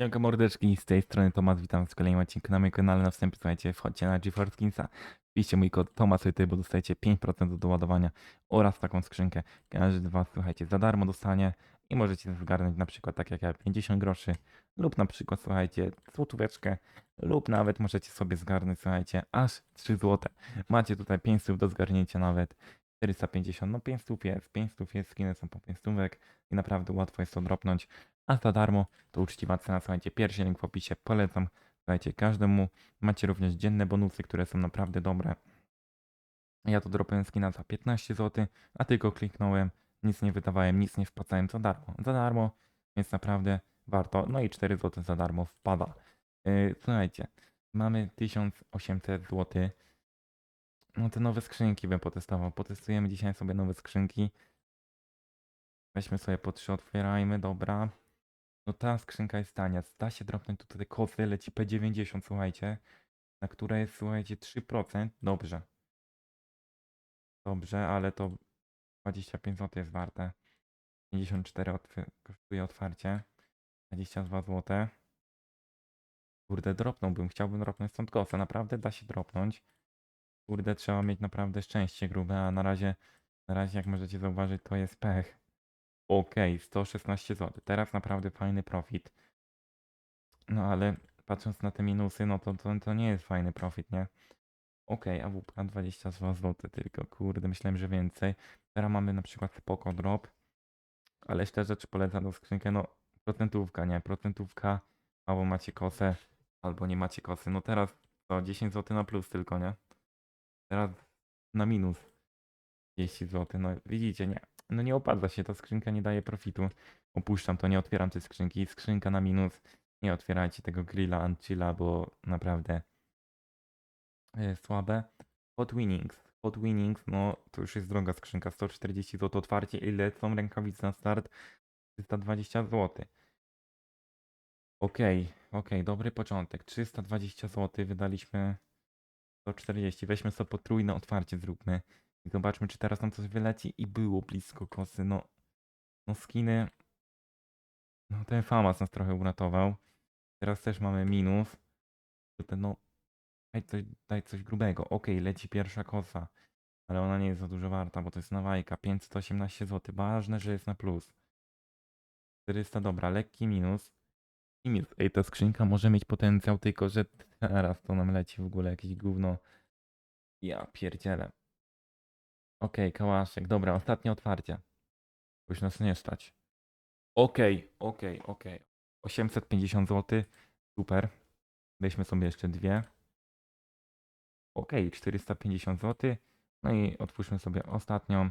Siemka mordeczki, z tej strony Tomasz, witam w kolejnym odcinku na moim kanale. Na wstępie słuchajcie, wchodźcie na GeForce Skinsa. Wpiszcie mój kod TOMASYTY, bo dostajecie 5% do doładowania oraz taką skrzynkę. Każdy z was, słuchajcie, za darmo dostanie i możecie zgarnąć na przykład tak jak ja 50 groszy lub na przykład, słuchajcie, złotóweczkę lub nawet możecie sobie zgarnąć, słuchajcie, aż 3 złote. Macie tutaj 5 stóp do zgarnięcia nawet. 450, no 5 stóp jest, 5 stóp jest, skiny są po 5 stówek i naprawdę łatwo jest to dropnąć. A za darmo to uczciwa cena, słuchajcie, pierwszy link w opisie, polecam, słuchajcie, każdemu. Macie również dzienne bonusy, które są naprawdę dobre. Ja to dropłem skina za 15 zł, a tylko kliknąłem, nic nie wydawałem, nic nie wpłacałem za darmo. Za darmo, więc naprawdę warto. No i 4 zł za darmo wpada. Yy, słuchajcie, mamy 1800 zł. No te nowe skrzynki bym potestował. Potestujemy dzisiaj sobie nowe skrzynki. Weźmy sobie po trzy, otwierajmy, dobra. No ta skrzynka jest tania. Da się dropnąć tutaj te kosy, leci P90, słuchajcie. Na które jest, słuchajcie, 3%. Dobrze. Dobrze, ale to 25 zł jest warte. 54 otw- kosztuje otwarcie. 22 zł. Kurde, dropnąłbym. Chciałbym dropnąć stąd kosę. Naprawdę da się dropnąć. Kurde, trzeba mieć naprawdę szczęście grube, a na razie, na razie jak możecie zauważyć, to jest pech. Okej, 116 zł. Teraz naprawdę fajny profit. No ale patrząc na te minusy, no to, to, to nie jest fajny profit, nie? Okej, AWP 22 zł tylko, kurde, myślałem, że więcej. Teraz mamy na przykład spoko drop, ale szczerze, czy polecam tą skrzynkę? No, procentówka, nie? Procentówka, albo macie kosę, albo nie macie kosy. No teraz to 10 zł na plus tylko, nie? Teraz na minus 30 zł. No widzicie, nie. No nie opłaca się, ta skrzynka nie daje profitu. Opuszczam to, nie otwieram tej skrzynki. Skrzynka na minus. Nie otwierajcie tego grilla Anchilla, bo naprawdę e, słabe. Hot Winnings. Hot Winnings, no to już jest droga skrzynka. 140 zł otwarcie. Ile są rękawice na start? 320 zł. Okej, okej, dobry początek. 320 zł wydaliśmy 140. Weźmy sobie potrójne otwarcie, zróbmy. I zobaczmy, czy teraz nam coś wyleci. I było blisko kosy. No, no skiny. No ten Famas nas trochę uratował. Teraz też mamy minus. No, daj coś, daj coś grubego. Okej, leci pierwsza kosa. Ale ona nie jest za dużo warta, bo to jest nawajka. 518 zł. Ważne, że jest na plus. 400, dobra, lekki minus. Minus. Ej, ta skrzynka może mieć potencjał, tylko że teraz to nam leci w ogóle jakieś gówno. Ja pierdzielę. Okej, kałaszek. Dobra, ostatnie otwarcie. Już nas nie stać. Okej, okej, okej. 850 zł. Super. Weźmy sobie jeszcze dwie. Okej, 450 zł. No i otwórzmy sobie ostatnią.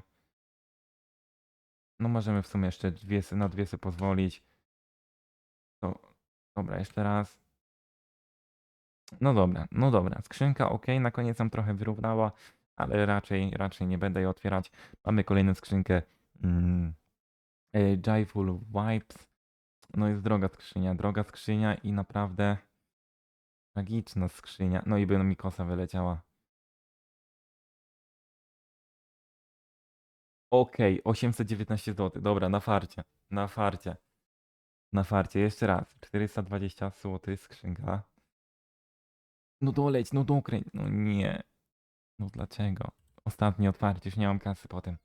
No możemy w sumie jeszcze dwie, na dwie sobie pozwolić. To, dobra, jeszcze raz. No dobra, no dobra. Skrzynka ok, na koniec nam trochę wyrównała, ale raczej, raczej nie będę jej otwierać. Mamy kolejną skrzynkę. Mm, y, Joyful Vibes. No jest droga skrzynia, droga skrzynia i naprawdę tragiczna skrzynia. No i by mi kosa wyleciała. Okej, 819 zł. Dobra, na farcie. Na farcie. Na farcie. Jeszcze raz. 420 zł skrzynka. No doleć, no dokręć. No nie. No dlaczego? Ostatnie otwarcie, już nie mam kasy potem.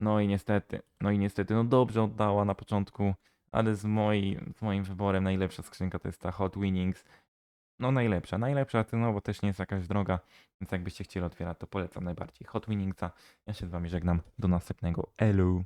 No i niestety, no i niestety, no dobrze oddała na początku, ale z, moi, z moim wyborem najlepsza skrzynka to jest ta Hot Winnings. No najlepsza, najlepsza cenowo też nie jest jakaś droga, więc jakbyście chcieli otwierać, to polecam najbardziej Hot Winningsa. Ja się z wami żegnam, do następnego. Elu.